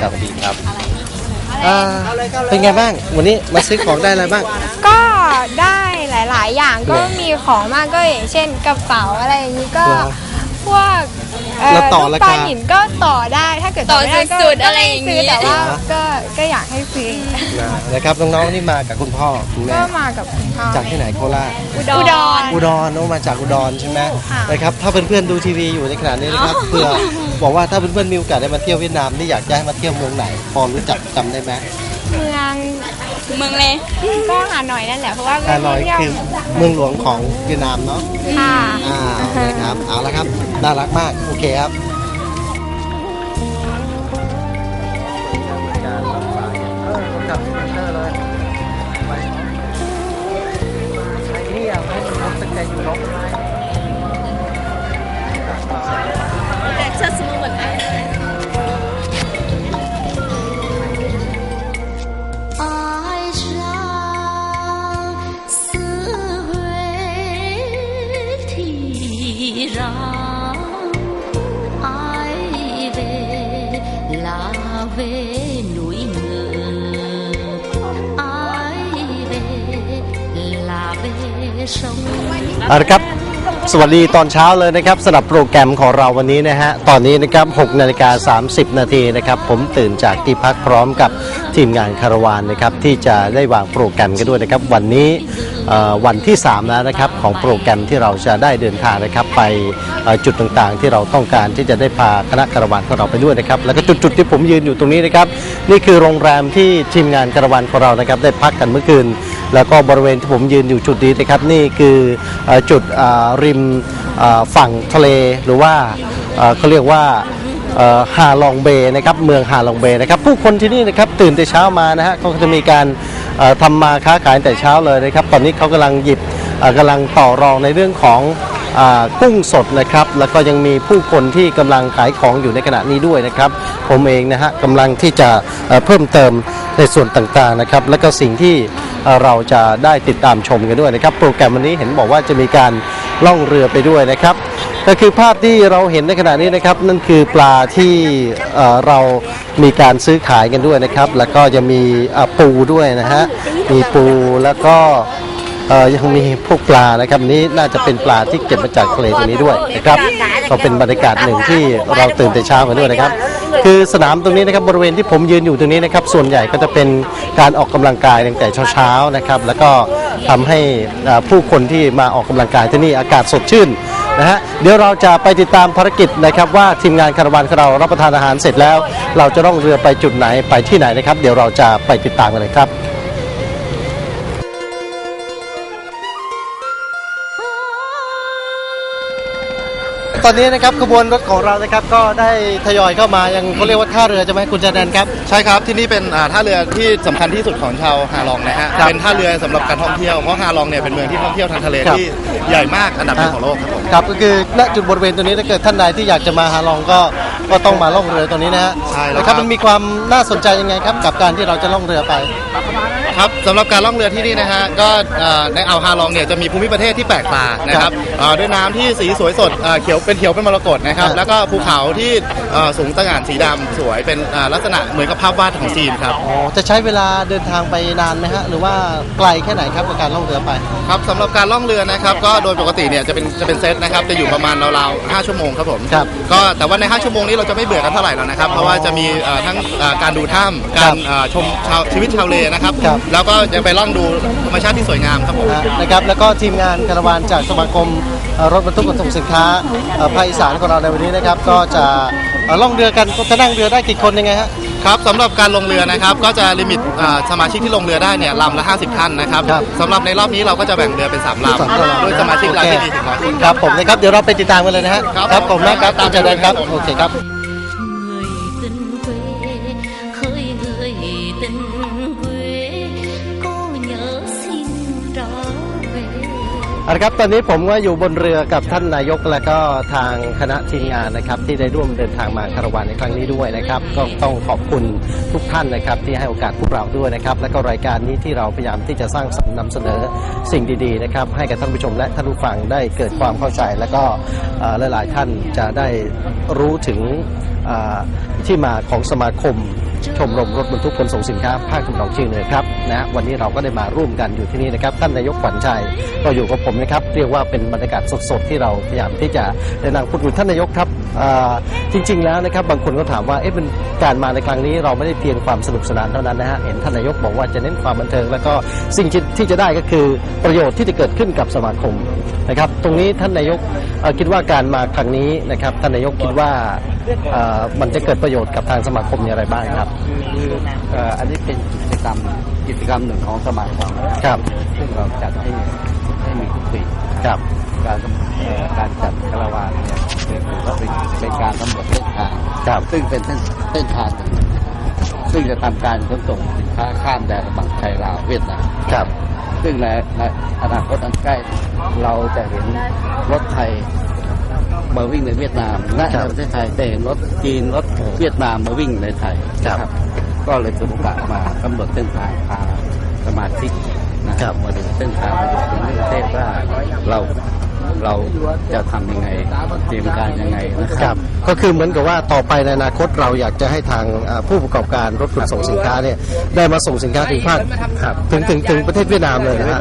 ครับสวัสดีครับอ่าเป็นไงบ้าง วันนี้มาซื้อของได้อะไรบ้าง ก็ได้หลาย ๆ อย่างก็เหรอมีของมากก็อย่างเช่นกระเป๋าอะไรอย่างนี้ก็เหรอ พวกเแล้วต่อลูกราปคาลหินก็ต่อได้ถ้าเกิดต่อไม่ได้ก็ต่อสุดๆอะไรอย่างนี้นี้แต่ว่าเหรอก็ก็อยากให้ฟรีนะครับน้องๆนี่มากับคุณพ่อคุณแม่ก็มากับคุณพ่อจากที่ไหนโคราชอุดร อุดรโน้มาจากอุดรใช่ไหมค่ะนะครับถ้าเพื่อนๆดูทีวีอยู่ในขณะนี้นะครับเพื่อบอกว่าถ้าเพื่อนๆมีโอกาสได้มาเที่ยวเวียดนามนี่อยากจะให้มาเที่ยวเมืองไหนพอรู้จักจำได้ไหมเมือง เมืองเลยก็ฮานอยนั่นแหละเพราะว่าฮานอยเที่ยวคือเมืองหลวงของเวียดนามเนาะค่ะอ่านะครับเอาละครับน่ารักมากโอเคครับ về núi ngờ ai về là về sông เอาละครับ สวัสดีตอนเช้าเลยนะครับสำหรับโปรแกรมของเราวันนี้นะฮะตอนนี้นะครับ6นาฬิกา30 นาทีนะครับผมตื่นจากที่พักพร้อมกับทีมงานคาราวานนะครับที่จะได้วางโปรแกรมกันด้วยนะครับวันนี้วันที่ 3 แล้วนะครับของโปรแกรมที่เราจะได้เดินทางนะครับไปจุดต่างๆ ที่เราต้องการที่จะได้พาคณะคาราวานของเราไปด้วยนะครับแล้วก็จุดๆที่ผมยืนอยู่ตรงนี้นะครับนี่คือโรงแรมที่ทีมงานคาราวานของเรานะครับได้พักกันเมื่อคืน แล้วก็บริเวณที่ผมยืนอยู่จุดนี้นะครับนี่คือจุดริมฝั่งทะเลหรือว่าเขาเรียกว่าฮาลองเบย์นะครับเมืองฮาลองเบย์นะครับผู้คนที่นี่นะครับตื่นแต่เช้ามานะฮะเขาจะมีการเอ่อทำมาค้าขายแต่เช้าเลยนะครับ ตอนนี้เขากำลังหยิบเอ่อกำลังต่อรองในเรื่องของกุ้งสดนะครับ แล้วก็ยังมีผู้คนที่กำลังขายของอยู่ในขณะนี้ด้วยนะครับ ผมเองนะฮะกำลังที่จะเพิ่มเติมในส่วนต่างๆนะครับ แล้วก็สิ่งที่ เราจะได้ติดตามชมกันด้วยนะครับ โปรแกรมวันนี้เห็นบอกว่าจะมีการล่องเรือไปด้วยนะครับก็คือภาพที่เราเห็นในขณะนี้นะครับ นั่นคือปลาที่เรามีการซื้อขายกันด้วยนะครับ แล้วก็จะมีปูด้วยนะฮะมีปูแล้วก็ยังมีพวกปลานะครับนี่น่าจะเป็นปลาที่เก็บมาจากทะเลตรงนี้ด้วยนะครับก็เป็นบรรยากาศหนึ่งที่เราตื่นแต่เช้ากันด้วยนะครับ คือสนามตรงนี้นะครับบริเวณที่ผมยืนอยู่ตรงนี้นะครับส่วนใหญ่ก็จะเป็นการออกกำลังกายตั้งแต่เช้าๆนะครับแล้วก็ทำให้ผู้คนที่มาออกกำลังกายที่นี่อากาศสดชื่นนะฮะเดี๋ยวเราจะไปติดตามภารกิจนะครับว่าทีมงานคาราวานของเรารับประทานอาหารเสร็จแล้ว เราจะล่องเรือไปจุดไหนไปที่ไหนนะครับ เดี๋ยวเราจะไปติดตามกันเลยครับ ตอนนี้นะครับขบวนรถของเรานะครับก็ได้ทยอยเข้ามายังเขาเรียกว่าท่าเรือใช่ไหมคุณจันแดนครับ ใช่ครับที่นี่เป็นอ่าท่าเรือที่สำคัญที่สุดของชาวฮาลองนะฮะครับเป็นท่าเรือสำหรับการท่องเที่ยวเพราะฮาลองเนี่ยเป็นเมืองที่ท่องเที่ยวทางทะเลครับ ที่ใหญ่มากอันดับหนึ่งของโลกครับผมครับก็คือณจุดบริเวณตรงนี้ถ้าเกิดท่านใดที่อยากจะมาฮาลองก็ก็ต้องมาล่องเรือตรงนี้นะฮะใช่แล้วนะคครัรับบมันมีความน่าสนใจยังไงครับกับการที่เราจะล่องเรือไป ครับสำหรับการล่องเรือที่นี่นะฮะก็อ่าในอ่าวฮาลองเนี่ยจะมีภูมิประเทศที่แปลกตานะครับอ่าด้วยน้ำที่สีสวยสดอ่าเขียวเป็นเขียวเป็นมรกตนะครับครับแล้วก็ภูเขาที่อ่าสูงตะหง่านสีดำสวยเป็นอ่าลักษณะเหมือนกับภาพวาดของจีนครับ อ๋อจะใช้เวลาเดินทางไปนานไหมฮะ หรือว่าไกลแค่ไหนครับกับการล่องเรือไป ครับสำหรับการล่องเรือนะครับก็โดยปกติเนี่ยจะเป็นจะเป็นเซตนะครับจะอยู่ประมาณราวๆ5ชั่วโมงครับผมครับก็แต่ว่าใน 5 ชั่วโมงนี้เราจะไม่เบื่อกันเท่าไหร่แล้วนะครับ เพราะว่าจะมีเอ่อทั้งเอ่อการดูถ้ำการเอ่อชมชาวชีวิตชาวเลนะครับครับแล้วก็ยังไปล่องดูธรรมชาติที่สวยงามครับผมนะนะครับแล้วก็ทีมงานคาราวานจากสมาคมเอ่อรถบรรทุกขนส่งสินค้าเอ่อภาคอีสานของเราในวันนี้นะครับ ก็จะเอ่อล่องเรือกันจะนั่งเรือได้กี่คนยังไงฮะ ครับสำหรับการลงเรือนะครับก็จะลิมิตเอ่อสมาชิกที่ลงเรือได้เนี่ยลำละ 50 ท่านนะครับครับ สำหรับในรอบนี้เราก็จะแบ่งเรือเป็น 3ลสามลำำด้วยสมาชิกลำที่มีถึงร้อยคน ครับผมนะครับเดี๋ยวเราไปติดตามกันเลยนะฮะครับครับผมนะครับตามใจได้ครับโอเคครับ เอาละครับตอนนี้ผมก็อยู่บนเรือกับท่านนายกและก็ทางคณะทีมงานนะครับ ที่ได้ร่วมเดินทางมาคารวานในครั้งนี้ด้วยนะครับ ก็ต้องขอบคุณทุกท่านนะครับ ที่ให้โอกาสพวกเราด้วยนะครับ และก็รายการนี้ที่เราพยายามที่จะสร้างสรรค์นำเสนอสิ่งดีๆนะครับ ให้กับท่านผู้ชมและท่านผู้ฟังได้เกิดความเข้าใจ และก็หลายๆท่านจะได้รู้ถึงที่มาของสมาคม ชมรมรถบรรทุกขนส่งสินค้าภาคตะวันออกเฉียงเหนือครับนะวันนี้เราก็ได้มาร่วมกันอยู่ที่นี่นะครับ ท่านนายกขวัญชัยก็อยู่กับผมนะครับ เรียกว่าเป็นบรรยากาศสดๆ ที่เราพยายามที่จะได้นั่งพูดคุยท่านนายกครับอ่าจริง ๆ แล้วนะครับ บางคนก็ถามว่าเอ๊ะเป็นการมาในครั้งนี้เราไม่ได้เพียงความสนุกสนานเท่านั้นนะฮะเห็นท่านนายกบอกว่าจะเน้นความบันเทิง แล้วก็สิ่งที่ที่จะได้ก็คือประโยชน์ที่จะเกิดขึ้นกับสมาคมนะครับ ตรงนี้ท่านนายกเอ่อคิดว่าการมาครั้งนี้นะครับท่านนายกคิดว่า มันจะเกิดประโยชน์กับทางสมาคมอย่างไรบ้างครับคือเอ่ออันนี้เป็นกิจกรรมกิจกรรมหนึ่งของสมาคมครับซึ่งเราจัดให้ให้มีทุกปีครับการเอ่อการจัดคาราวานเนี่ยถือว่าเป็นเป็นการกำหนดเส้นทางครับซึ่งเป็นเส้นเส้นทางหนึ่งซึ่งจะทำการขนส่งสินค้าข้ามแดนระหว่างไทยลาวเวียดนามครับ ซึ่งในในอนาคตอันใกล้เราจะเห็นรถไทย มาวิ่งในเวียดนามและครับในประเทศไทยจะเห็นรถจีนรถเวียดนามมาวิ่งในไทยครับนะก็เลยถือโอกาสมากำหนดเส้นทางพาสมาชิกนะครับมาดูเส้นทางมาดูถึงประเทศว่าเรา เราจะทำยังไงเตรียมการยังไงนะคครัรับบก็คือเหมือนกับว่าต่อไปในอนาคตเราอยากจะให้ทางอ่าผู้ประกอบการรถขนส่งสินค้าเนี่ยได้มาส่งสินค้าถึงภาคถึงถึงถึงประเทศเวียดนามเลยนะฮะ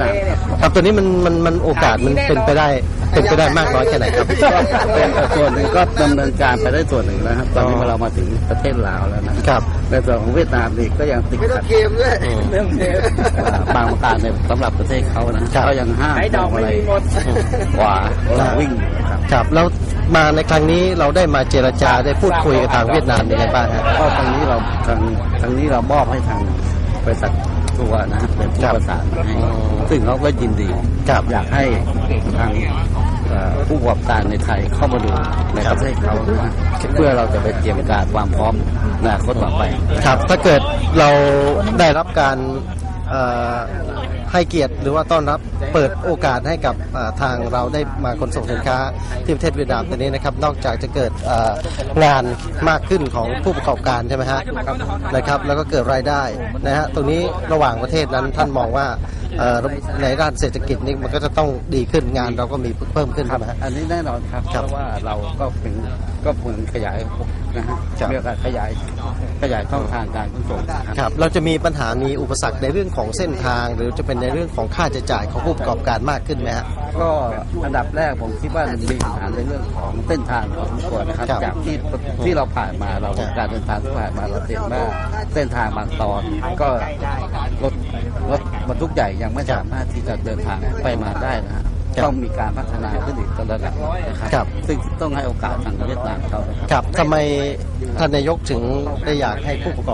ครับตัวนี้มันมันมันโอกาสมันเป็นไปได้เป็นไปได้มากน้อยแค่ไหนครับก็เป็นส่วนหนึ่งก็ดำเนินการไปได้ส่วนหนึ่งแล้วครับ ตอนนี้เรามาถึงประเทศลาวแล้วนะครับในส่วนของเวียดนามนี่ก็ยังติดขัดอ่าบางประการในสำหรับประเทศเขานะครับก็ยังห้ามพวงมาลัยขวาเราวิ่งครับครับแล้วมาในครั้งนี้เราได้มาเจรจาได้พูดคุยกับทางเวียดนามยังไงบ้างฮะ ก็ทางนี้เราทางทางนี้เรามอบให้ทางบริษัทตัวนะครับเป็นผู้ครับประสานให้อ๋อ ซึ่งเขาก็ยินดีครับ อยากให้ทางเอ่อผู้ประกอบการในไทยเข้ามาดูในประเทศเขานะเพื่อเราจะไปเตรียมการความพร้อมในอนาคตต่อไป ครับถ้าเกิดเราได้รับการเอ่อ ให้เกียรติหรือว่าต้อนรับเปิดโอกาสให้กับทางเราได้มาขนส่งสินค้าที่ประเทศเวียดนามตัวนี้นะครับ นอกจากจะเกิดงานมากขึ้นของผู้ประกอบการใช่ไหมฮะนะครับ แล้วก็เกิดรายได้นะฮะตรงนี้ระหว่างประเทศนั้นท่านมองว่าในด้านเศรษฐกิจนี่มันก็จะต้องดีขึ้นงานเราก็มีเพิ่มขึ้นใช่ไหมฮะอันนี้แน่นอนครับเพราะว่าเราก็เป็น ก็เหมือนขยายนะฮะครับ เรียกว่าขยายขยายช่องทางการขนส่งนะครับครับ เราจะมีปัญหามีอุปสรรคในเรื่องของเส้นทาง หรือจะเป็นในเรื่องของค่าใช้จ่ายของผู้ประกอบการมากขึ้นไหมฮะ ก็อันดับแรกผมคิดว่ามีปัญหาในเรื่องของเส้นทางพอสมควรนะครับ ครับจากที่ที่เราผ่านมาเราครับ การเดินทางที่ผ่านมาเราเห็นว่าเส้นทางบางตอนก็รถรถบรรทุกใหญ่ยังไม่สามารถที่จะเดินทางไปมาได้นะฮะครับ ต้องมีการพัฒนาขึ้นอีกระดับนะครับครับ ซึ่งต้องให้โอกาสทางเวียดนามเขานะครับครับทำไมท่านนายกถึงได้อยากให้ผู้ประกอบ